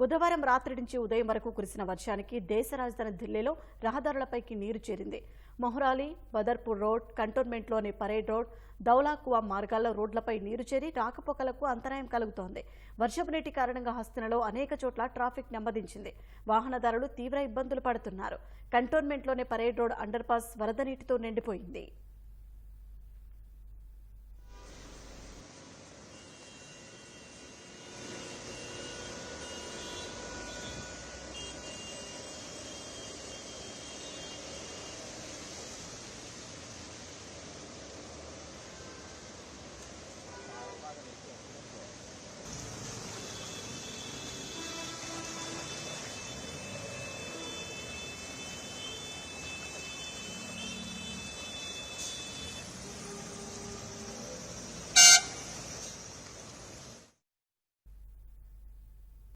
బుధవారం రాత్రి నుంచి ఉదయం వరకు కురిసిన వర్షానికి దేశ రాజధాని ఢిల్లీలో రహదారులపైకి నీరు చేరింది. మొహరాలి బదర్పూర్ రోడ్ కంటోన్మెంట్లోని పరేడ్ రోడ్ దౌలాకువా మార్గాల్లో రోడ్లపై నీరు చేరి రాకపోకలకు అంతరాయం కలుగుతోంది. వర్షపు నీటి కారణంగా హస్తినలో అనేక చోట్ల ట్రాఫిక్ నెమ్మదించింది. వాహనదారులు తీవ్ర ఇబ్బందులు పడుతున్నారు. కంటోన్మెంట్లోని పరేడ్ రోడ్ అండర్పాస్ వరద నీటితో నిండిపోయింది.